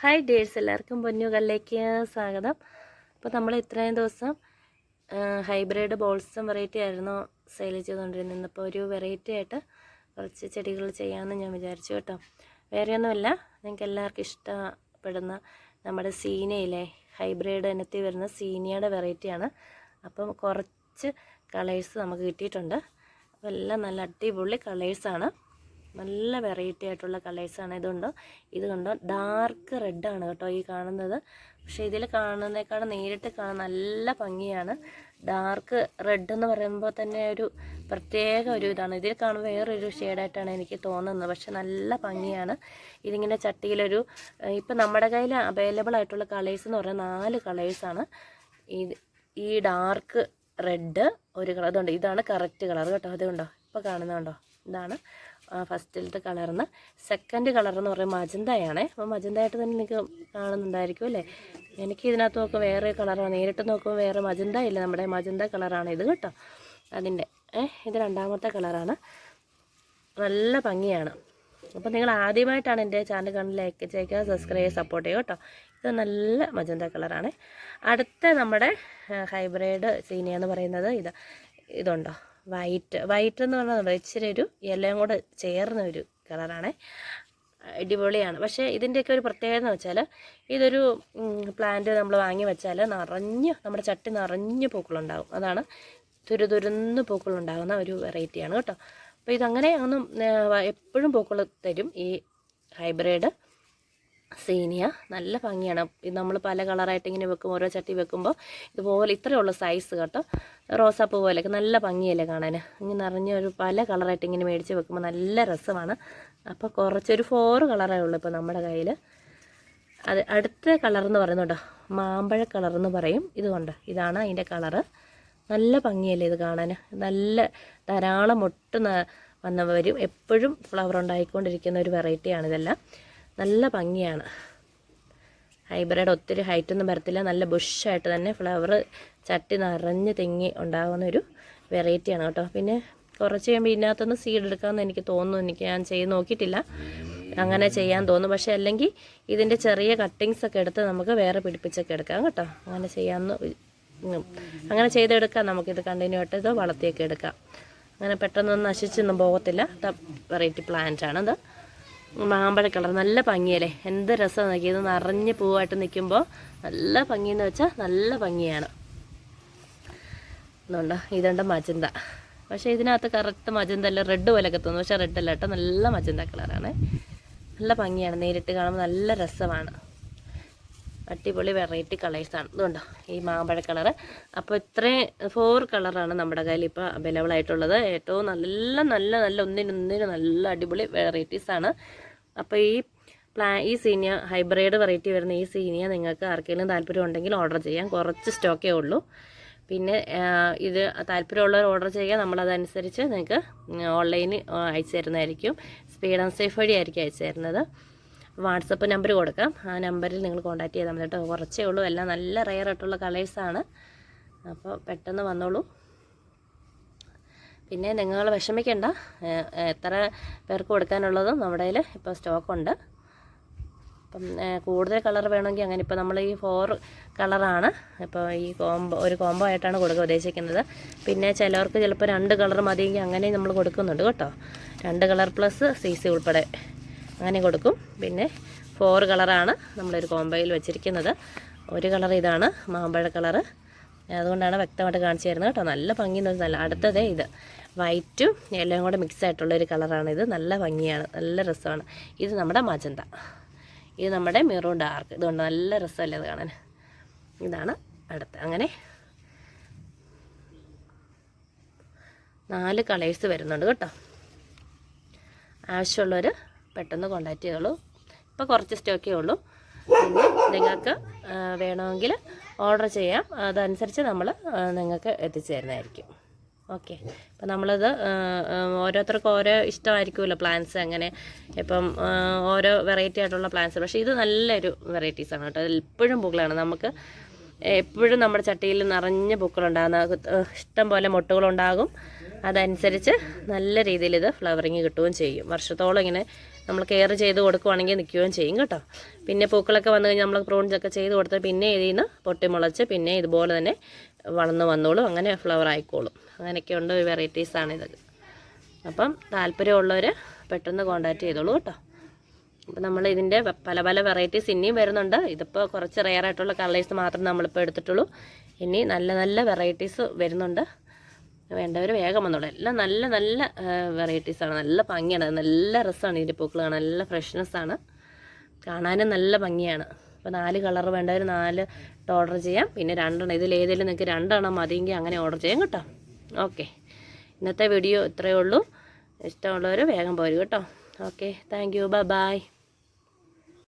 Hi ഡേഴ്സ് എല്ലാവർക്കും പൊന്നുകല്ലേക്ക് സ്വാഗതം. അപ്പോൾ നമ്മൾ ഇത്രയും ദിവസം ഹൈബ്രിഡ് ബോൾസും വെറൈറ്റി ആയിരുന്നു സെയിൽ ചെയ്തുകൊണ്ടിരുന്നത്. ഇന്നിപ്പോൾ ഒരു വെറൈറ്റി ആയിട്ട് കുറച്ച് ചെടികൾ ചെയ്യാമെന്ന് ഞാൻ വിചാരിച്ചു കേട്ടോ. വേറെയൊന്നുമില്ല നിങ്ങൾക്ക് എല്ലാവർക്കും ഇഷ്ടപ്പെടുന്ന നമ്മുടെ സീനയിലെ ഹൈബ്രിഡ് ഇനത്തിൽ വരുന്ന സീനിയയുടെ വെറൈറ്റിയാണ് അപ്പം കുറച്ച് കളേഴ്സ് നമുക്ക് കിട്ടിയിട്ടുണ്ട്. അപ്പോൾ എല്ലാം നല്ല അടിപൊളി കളേഴ്സാണ് നല്ല വെറൈറ്റി ആയിട്ടുള്ള കളേഴ്സാണ് ഇതുണ്ടോ. ഇത് കണ്ടോ ഡാർക്ക് റെഡാണ് കേട്ടോ ഈ കാണുന്നത്. പക്ഷേ ഇതിൽ കാണുന്നതിനേക്കാളും നേരിട്ട് കാണാൻ നല്ല ഭംഗിയാണ്. ഡാർക്ക് റെഡ് എന്ന് പറയുമ്പോൾ തന്നെ ഒരു പ്രത്യേക ഒരു ഇതാണ്. ഇതിൽ കാണുമ്പോൾ വേറൊരു ഷെയ്ഡായിട്ടാണ് എനിക്ക് തോന്നുന്നത്. പക്ഷെ നല്ല ഭംഗിയാണ്. ഇതിങ്ങനെ ചട്ടിയിലൊരു ഇപ്പം നമ്മുടെ കയ്യിൽ അവൈലബിൾ ആയിട്ടുള്ള കളേഴ്സ് എന്ന് പറയുന്ന നാല് കളേഴ്സാണ് ഈ ഡാർക്ക് റെഡ് ഒരു കളർ അതുകൊണ്ട് ഇതാണ് കറക്റ്റ് കളർ കേട്ടോ. അതുകൊണ്ടോ ഇപ്പോൾ കാണുന്നുണ്ടോ ഇതാണ്. ഫസ്റ്റിലത്തെ കളർന്ന് സെക്കൻഡ് കളർ എന്ന് പറയുന്നത് മജന്തയാണ്. അപ്പോൾ മജന്തയായിട്ട് തന്നെ നിങ്ങൾക്ക് കാണുന്നുണ്ടായിരിക്കും അല്ലേ? എനിക്ക് ഇതിനകത്ത് നോക്കുമ്പോൾ വേറെ കളറാണ്. നേരിട്ട് നോക്കുമ്പോൾ വേറെ മജന്ത ഇല്ല. നമ്മുടെ മജന്ത കളറാണ് ഇത് കേട്ടോ. അതിന്റെ ഇത് രണ്ടാമത്തെ കളറാണ്. നല്ല ഭംഗിയാണ്. അപ്പോൾ നിങ്ങൾ ആദ്യമായിട്ടാണ് എന്റെ ചാനൽ കാണാൻ ലൈക്ക് ചെയ്യുക സബ്സ്ക്രൈബ് ചെയ്യുക സപ്പോർട്ട് ചെയ്യുക കേട്ടോ. ഇത് നല്ല മജന്ത കളറാണ്. അടുത്ത നമ്മുടെ ഹൈബ്രിഡ് സീനിയ എന്ന് പറയുന്നത് ഇത് ഇതുണ്ടോ? വൈറ്റ് വൈറ്റ് എന്ന് പറഞ്ഞാൽ ഇച്ചിരി ഒരു എല്ലാം കൂടെ ചേർന്ന ഒരു കളറാണ്. അടിപൊളിയാണ്. പക്ഷേ ഇതിന്റെയൊക്കെ ഒരു പ്രത്യേകത എന്ന് വെച്ചാൽ ഇതൊരു പ്ലാന്റ് നമ്മൾ വാങ്ങി വെച്ചാൽ നിറഞ്ഞ് നമ്മുടെ ചട്ടി നിറഞ്ഞ് പൂക്കളുണ്ടാകും അതാണ് തുരുതുരുന്ന് പൂക്കളുണ്ടാകുന്ന ഒരു വെറൈറ്റിയാണ് കേട്ടോ. അപ്പോൾ ഇതങ്ങനെ ഒന്നും എപ്പോഴും പൂക്കൾ തരും ഈ ഹൈബ്രിഡ് സീനിയ. നല്ല ഭംഗിയാണ്. നമ്മൾ പല കളറായിട്ട് ഇങ്ങനെ വെക്കും. ഓരോ ചട്ടി വെക്കുമ്പോൾ ഇതുപോലെ ഇത്രയുള്ള സൈസ് കേട്ടോ. റോസാപ്പൂ പോലെയൊക്കെ നല്ല ഭംഗിയല്ലേ കാണാൻ ഇങ്ങനെ നിറഞ്ഞ ഒരു പല കളറായിട്ട് ഇങ്ങനെ മേടിച്ച് വെക്കുമ്പോൾ നല്ല രസമാണ്. അപ്പോൾ കുറച്ചൊരു ഫോർ കളറേ ഉള്ളൂ ഇപ്പോൾ നമ്മുടെ കയ്യിൽ അത് അടുത്ത കളർ എന്ന് പറയുന്നുണ്ടോ മാമ്പഴ കളർ എന്ന് പറയും. ഇതുകൊണ്ട് ഇതാണ് അതിന്റെ കളറ് നല്ല ഭംഗിയല്ലേ ഇത് കാണാൻ നല്ല ധാരാളം ഒട്ട് വന്നവരും എപ്പോഴും ഫ്ലവർ ഉണ്ടായിക്കൊണ്ടിരിക്കുന്ന ഒരു വെറൈറ്റിയാണ് ഇതെല്ലാം. നല്ല ഭംഗിയാണ്. ഹൈബ്രിഡ് ഒത്തിരി ഹൈറ്റൊന്നും വരത്തില്ല. നല്ല ബുഷായിട്ട് തന്നെ ഫ്ലവർ ചട്ടി നിറഞ്ഞ് തെങ്ങി ഉണ്ടാകുന്ന ഒരു വെറൈറ്റിയാണ് കേട്ടോ. പിന്നെ കുറച്ച് കഴിയുമ്പോൾ ഇതിനകത്തുനിന്ന് സീഡ് എടുക്കാമെന്ന് എനിക്ക് തോന്നുന്നു. എനിക്ക് ഞാൻ ചെയ്ത് നോക്കിയിട്ടില്ല. അങ്ങനെ ചെയ്യാൻ തോന്നും പക്ഷേ അല്ലെങ്കിൽ ഇതിന്റെ ചെറിയ കട്ടിങ്സ് ഒക്കെ എടുത്ത് നമുക്ക് വേറെ പിടിപ്പിച്ചൊക്കെ എടുക്കാം കേട്ടോ. അങ്ങനെ ചെയ്യാമെന്ന് അങ്ങനെ ചെയ്തെടുക്കാം. നമുക്കിത് കണ്ടിന്യൂ ആയിട്ട് ഇത് വളർത്തിയൊക്കെ എടുക്കാം. അങ്ങനെ പെട്ടെന്നൊന്നും നശിച്ചൊന്നും പോകത്തില്ല. വെറൈറ്റി പ്ലാന്റ് ആണത് മാമ്പഴ കളർ. നല്ല ഭംഗിയല്ലേ? എന്ത് രസം നോക്കിയത് നിറഞ്ഞ് പൂവായിട്ട് നിൽക്കുമ്പോൾ നല്ല ഭംഗിയെന്ന് വെച്ചാൽ നല്ല ഭംഗിയാണ്. എന്നുണ്ടോ ഇതുണ്ട് മജന്ത. പക്ഷേ ഇതിനകത്ത് കറക്റ്റ് മജന്ത അല്ല റെഡ് പോലെയൊക്കെ തോന്നും. പക്ഷേ റെഡ് അല്ല കേട്ടോ. നല്ല മജന്ത കളറാണ് നല്ല ഭംഗിയാണ്. നേരിട്ട് കാണുമ്പോൾ നല്ല രസമാണ്. അടിപൊളി വെറൈറ്റി കളേഴ്സാണ് ഇതുണ്ടോ? ഈ മാമ്പഴ കളറ് അപ്പോൾ ഇത്രയും ഫോർ കളറാണ് നമ്മുടെ കയ്യിൽ ഇപ്പോൾ അവൈലബിൾ ആയിട്ടുള്ളത്. ഏറ്റവും നല്ല നല്ല നല്ല ഒന്നിനൊന്നിന് നല്ല അടിപൊളി വെറൈറ്റീസാണ് അപ്പോൾ ഈ പ്ലാ ഈ സീനിയ ഹൈബ്രിഡ് വെറൈറ്റി വരുന്ന ഈ സീനിയ നിങ്ങൾക്ക് ആർക്കെങ്കിലും താല്പര്യം ഉണ്ടെങ്കിൽ ഓർഡർ ചെയ്യാം. കുറച്ച് സ്റ്റോക്കേ ഉള്ളൂ. പിന്നെ ഇത് താല്പര്യമുള്ളവർ ഓർഡർ ചെയ്യുക. നമ്മളതനുസരിച്ച് നിങ്ങൾക്ക് ഓൺലൈനിൽ അയച്ചു തരുന്നതായിരിക്കും. സ്പീഡ് ആൻഡ് സേഫ് വഴി ആയിരിക്കും അയച്ചു തരുന്നത്. വാട്സപ്പ് നമ്പർ കൊടുക്കാം. ആ നമ്പറിൽ നിങ്ങൾ കോൺടാക്ട് ചെയ്താൽ മതി കേട്ടോ. കുറച്ചേ ഉള്ളൂ. എല്ലാം നല്ല റെയർ ആയിട്ടുള്ള കളേഴ്സാണ്. അപ്പോൾ പെട്ടെന്ന് വന്നോളൂ. പിന്നെ നിങ്ങൾ വിഷമിക്കേണ്ട. എത്ര പേർക്ക് കൊടുക്കാനുള്ളതും നമ്മുടെ കയ്യിൽ ഇപ്പോൾ സ്റ്റോക്കുണ്ട്. അപ്പം കൂടുതൽ കളർ വേണമെങ്കിൽ അങ്ങനെ ഇപ്പോൾ നമ്മൾ ഈ ഫോർ കളറാണ് ഇപ്പോൾ ഈ കോംബോ ഒരു കോംബോ ആയിട്ടാണ് കൊടുക്കുക ഉദ്ദേശിക്കുന്നത്. പിന്നെ ചിലവർക്ക് ചിലപ്പോൾ രണ്ട് കളർ മതിയെങ്കിൽ അങ്ങനെ നമ്മൾ കൊടുക്കുന്നുണ്ട് കേട്ടോ. രണ്ട് കളർ പ്ലസ് സി സി ഉൾപ്പെടെ അങ്ങനെ കൊടുക്കും. പിന്നെ ഫോർ കളറാണ് നമ്മളൊരു കോംബോയിൽ വെച്ചിരിക്കുന്നത്. ഒരു കളർ ഇതാണ് മാമ്പഴ കളറ്. അതുകൊണ്ടാണ് വ്യക്തമായിട്ട് കാണിച്ചു തരുന്നത് കേട്ടോ. നല്ല ഭംഗി നല്ല അടുത്തതേ ഇത്. വൈറ്റും എല്ലാം കൂടെ മിക്സ് ആയിട്ടുള്ളൊരു കളറാണ് ഇത്. നല്ല ഭംഗിയാണ് നല്ല രസമാണ്. ഇത് നമ്മുടെ മജന്ത. ഇത് നമ്മുടെ മെറൂൺ ഡാർക്ക്. ഇതുകൊണ്ട് നല്ല രസമല്ലേ അത് കാണാൻ? ഇതാണ് അടുത്ത. അങ്ങനെ നാല് കളേഴ്സ് വരുന്നുണ്ട് കേട്ടോ. ആവശ്യമുള്ളവർ പെട്ടെന്ന് കോണ്ടാക്ട് ചെയ്തോളൂ. ഇപ്പോൾ കുറച്ച് സ്റ്റോക്കേ ഉള്ളൂ. പിന്നെ നിങ്ങൾക്ക് വേണമെങ്കിൽ ഓർഡർ ചെയ്യാം. അതനുസരിച്ച് നമ്മൾ നിങ്ങൾക്ക് എത്തിച്ചു തരുന്നതായിരിക്കും ഓക്കെ അപ്പം നമ്മളത് ഓരോരുത്തർക്കും ഓരോ ഇഷ്ടമായിരിക്കുമല്ലോ പ്ലാന്റ്സ് അങ്ങനെ. ഇപ്പം ഓരോ വെറൈറ്റി ആയിട്ടുള്ള പ്ലാന്റ്സ് പക്ഷേ ഇത് നല്ലൊരു വെറൈറ്റീസാണ് കേട്ടോ. എപ്പോഴും പൂക്കളാണ്. നമുക്ക് എപ്പോഴും നമ്മുടെ ചട്ടിയിൽ നിറഞ്ഞ പൂക്കളുണ്ടാകുന്ന ഇഷ്ടം പോലെ മുട്ടുകളുണ്ടാകും. അതനുസരിച്ച് നല്ല രീതിയിൽ ഇത് ഫ്ലവറിങ് കിട്ടുകയും ചെയ്യും. വർഷത്തോളം ഇങ്ങനെ നമ്മൾ കെയർ ചെയ്ത് കൊടുക്കുവാണെങ്കിൽ നിൽക്കുകയും ചെയ്യും കേട്ടോ. പിന്നെ പൂക്കളൊക്കെ വന്നു കഴിഞ്ഞാൽ നമ്മൾ പ്രൂൺസൊക്കെ ചെയ്ത് കൊടുത്ത് പിന്നെ ഇതിൽ നിന്ന് പൊട്ടിമുളച്ച് പിന്നെ ഇതുപോലെ തന്നെ വളർന്ന് വന്നോളും. അങ്ങനെ ഫ്ലവർ ആയിക്കോളും. അങ്ങനെയൊക്കെയുണ്ട് വെറൈറ്റീസാണ് ഇത് അപ്പം താല്പര്യമുള്ളവർ പെട്ടെന്ന് കോണ്ടാക്ട് ചെയ്തോളൂ കേട്ടോ. അപ്പോൾ നമ്മൾ ഇതിന്റെ പല പല വെറൈറ്റീസ് ഇനിയും വരുന്നുണ്ട്. ഇതിപ്പോൾ കുറച്ച് റെയർ ആയിട്ടുള്ള കളേഴ്സ് മാത്രം നമ്മളിപ്പോൾ എടുത്തിട്ടുള്ളൂ. ഇനി നല്ല നല്ല വെറൈറ്റീസ് വരുന്നുണ്ട്. വേണ്ടവർ വേഗം വന്നോളൂ. എല്ലാം നല്ല നല്ല വെറൈറ്റീസാണ് നല്ല ഭംഗിയാണ്. നല്ല രസമാണ് ഇതിന്റെ പൂക്കൾ കാണാൻ. നല്ല ഫ്രഷ്നെസ്സാണ് കാണാനും നല്ല ഭംഗിയാണ്. അപ്പോൾ നാല് കളർ വേണ്ടവർ നാല് ഓർഡർ ചെയ്യാം. പിന്നെ രണ്ടെണ്ണം. ഇതിൽ ഏതെങ്കിലും നിങ്ങൾക്ക് രണ്ടെണ്ണം മതിയെങ്കിൽ അങ്ങനെ ഓർഡർ ചെയ്യാം കേട്ടോ. ഓക്കെ ഇന്നത്തെ വീഡിയോ ഇത്രയേ ഉള്ളൂ. ഇഷ്ടമുള്ളവർ വേഗം പോരും കേട്ടോ. Okay thank you bye bye